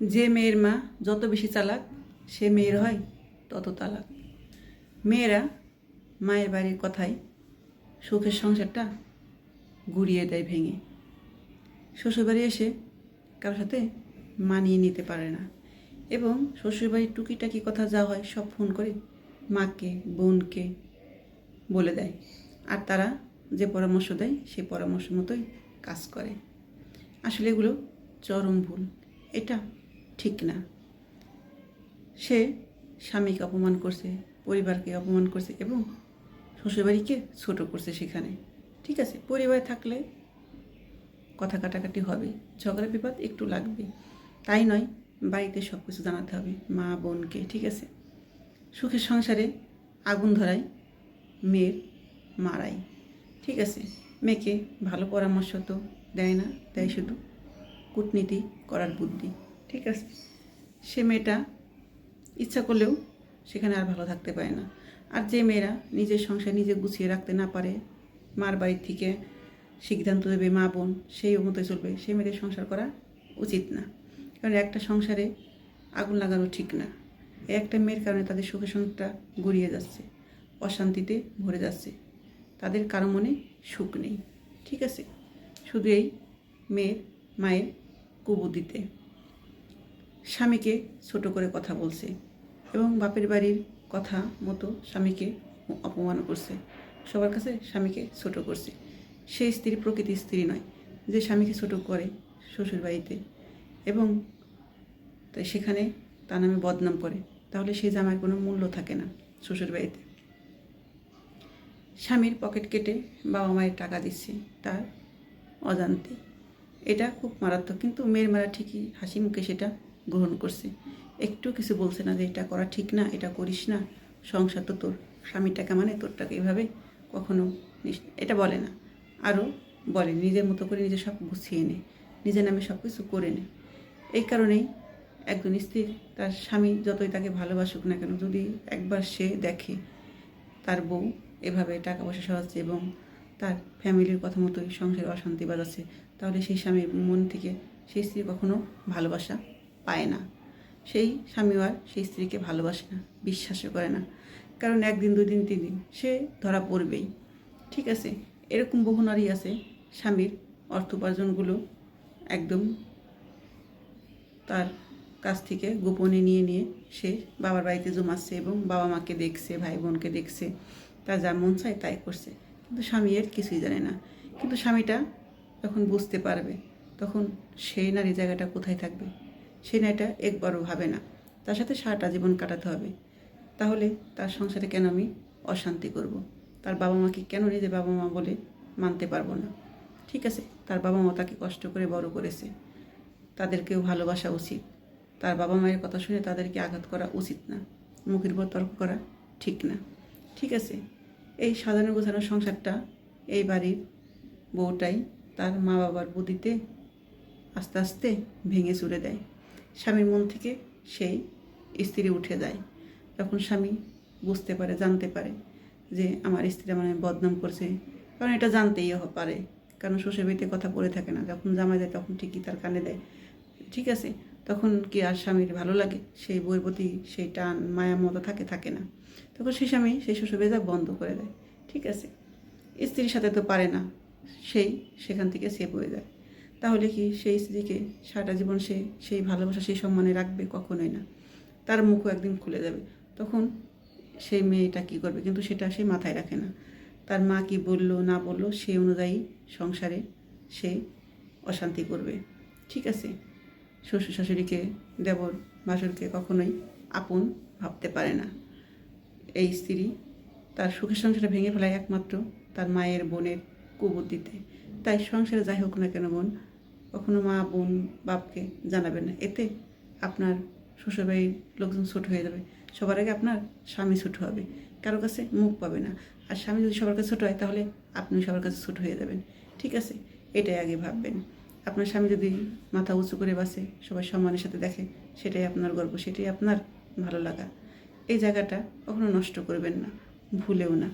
যে মেয়ের মা যত বেশি চালাক, সে মেয়ের হয় তত তালাক। মেয়েরা মায়ের বাড়ির কথায় সুখের সংসারটা গুড়িয়ে দেয় ভেঙে। শ্বশুরবাড়ি এসে কারোর সাথে মানিয়ে নিতে পারে না এবং শ্বশুরবাড়ির টুকিটাকি কথা যা হয় সব ফোন করে মাকে, বোনকে বলে দেয়। আর তারা যে পরামর্শ দেয় সেই পরামর্শ মতোই কাজ করে। আসলে এগুলো চরম ভুল। এটা ঠিক না সে স্বামীকে অপমান করছে, পরিবারকে অপমান করছে এবং শ্বশুরবাড়িকে ছোট করছে সেখানে। ঠিক আছে, পরিবারে থাকলে কথা কাটাকাটি হবে, ঝগড়া বিবাদ একটু লাগবে। তাই নয়, বাড়িতে সব কিছু জানাতে হবে, মা, বোনকে, ঠিক আছে? সুখের সংসারে আগুন ধরায় মেয়ের মারাই। ঠিক আছে, মেয়েকে ভালো পরামর্শ তো দেয় না, দেয় শুধু কূটনীতি করার বুদ্ধি। ঠিক আছে। সে মেয়েটা ইচ্ছা করলেও সেখানে আর ভালো থাকতে পারে না। আর যে মেয়েরা নিজের সংসার নিজে গুছিয়ে রাখতে না পারে, মার বাড়ির থেকে সিদ্ধান্ত দেবে মা বোন, সেই মতো চলবে। সেই মেয়েদের সংসার করা উচিত না। কারণ একটা সংসারে আগুন লাগানো ঠিক না। একটা মেয়ের কারণে তাদের সুখের সংসারটা গড়িয়ে যাচ্ছে, অশান্তিতে ভরে যাচ্ছে। তাদের কারও মনে সুখ নেই, ঠিক আছে? শুধু এই মেয়ের, মায়ের কুবুদ্ধিতে। স্বামীকে ছোট করে কথা বলছে এবং বাপের বাড়ির কথা মতো স্বামীকে অপমান করছে। সবার কাছে স্বামীকে ছোট করছে। সেই স্ত্রী প্রকৃতির স্ত্রী নয়, যে স্বামীকে ছোট করে শ্বশুর বাড়িতে। এবং তাই সেখানে তার নামে বদনাম করে। তাহলে সেই জামার কোনো মূল্য থাকে না শ্বশুর বাড়িতে। স্বামীর পকেট কেটে বাবা মায়ের টাকা দিচ্ছে তার অজান্তে। এটা খুব মারাত্মক, কিন্তু মেয়ের মারা ঠিকই হাসি মুখে সেটা গ্রহণ করছে। একটু কিছু বলছে না যে, এটা করা ঠিক না, এটা করিস না, সংসার তো তোর স্বামীর টাকা মানে তোর টাকা এভাবে কখনো এটা বলে না। আরও বলে, নিজের মতো করে নিজে সব গুছিয়ে নে, নিজের নামে সব কিছু করে নে। এই কারণেই একজন স্ত্রী তার স্বামী যতই তাকে ভালোবাসুক না কেন, যদি একবার সে দেখে তার বউ এভাবে টাকা পয়সা সরাচ্ছে এবং তার ফ্যামিলির কথা মতোই সংসারে অশান্তি বাজাচ্ছে, তাহলে সেই স্বামীর মন থেকে সেই স্ত্রী কখনো ভালোবাসা পায় না। সেই স্বামীও আর সেই স্ত্রীকে ভালোবাসে না, বিশ্বাসও করে না। কারণ একদিন দুই দিন তিন দিন সে ধরা পড়বেই। ঠিক আছে, এরকম বহু নারী আছে, স্বামীর অর্থ উপার্জনগুলো একদম তার কাছ থেকে গোপনে নিয়ে নিয়ে সে বাবার বাড়িতে জমাচ্ছে এবং বাবা মাকে দেখছে, ভাই বোনকে দেখছে, তার যা মন চায় তাই করছে। কিন্তু স্বামী এর কিছুই জানে না। কিন্তু স্বামীটা যখন বুঝতে পারবে, তখন সেই নারী জায়গাটা কোথায় থাকবে? সেই নারীটা একবারও ভাবে না। তার সাথে সারাটা জীবন কাটাতে হবে। তাহলে তার সংসারে কেন আমি অশান্তি করব। তার বাবা মাকে কেন নিজে বাবা মা বলে মানতে পারব না? ঠিক আছে, তার বাবা মা তাকে কষ্ট করে বড় করেছে। তাদেরকেও ভালোবাসা উচিত। তার বাবা মায়ের কথা শুনে তাদেরকে আঘাত করা উচিত না। মুখের উপর তর্ক করা ঠিক না। ঠিক আছে, এই সাধারণ গোছানো সংসারটা, এই বাড়ির বউটাই তার মা বাবার বুদ্ধিতে আস্তে আস্তে ভেঙে চুরে দেয়। স্বামীর মন থেকে সেই স্ত্রী উঠে যায়। তখন স্বামী বুঝতে পারে, জানতে পারে যে আমার স্ত্রী নামে বদনাম করছে। কারণ এটা জানতেই পারে। কারণ শ্বশুর বাড়িতে কথা পড়ে থাকে না। যখন জামাই দেয় তখন ঠিকই তার কানে দেয়। ঠিক আছে, তখন কি আর স্বামীর ভালো লাগে? সেই বইয়ের প্রতি সেই টান, মায়া মতো থাকে থাকে না। তখন সেই স্বামী সেই শ্বশুর বেজা বন্ধ করে দেয়। ঠিক আছে, স্ত্রীর সাথে তো পারে না। সেই সেখান থেকে সে বয়ে যায়। তাহলে কি সেই স্ত্রীকে সারাটা জীবন সে সেই ভালোবাসা, সেই সম্মানে রাখবে? কখনোই না। তার মুখও একদিন খুলে যাবে। তখন সেই মেয়েটা কী করবে? কিন্তু সেটা সে মাথায় রাখে না। তার মা কি বলল, না বলল সেই অনুযায়ী সংসারে সে অশান্তি করবে। ঠিক আছে? শ্বশুর শাশুড়িকে, দেবর ভাসুরকে কখনোই আপন ভাবতে পারে না। এই স্ত্রী তার সুখের সংসারটা ভেঙে ফেলায় একমাত্র তার মায়ের বোনের কুবুদ্ধিতে। তাই সংসারে যাই হোক না কেন বোন কখনো মা, বোন, বাপকে জানাবেন না। এতে আপনার শ্বশুরবাড়ির লোকজন ছোট হয়ে যাবে। সবার আগে আপনার স্বামী ছোট হবে। কারও কাছে মুখ পাবে না। আর স্বামী যদি সবার কাছে ছোট হয়, তাহলে আপনি সবার কাছে ছোট হয়ে যাবেন। ঠিক আছে? এটাই আগে ভাববেন। আপনার স্বামী যদি মাথা উঁচু করে বাসে, সবাই সম্মানের সাথে দেখে, সেটাই আপনার গর্ব, সেটাই আপনার ভালো লাগা। এই জায়গাটা কখনো নষ্ট করবেন না। ভুলেও না।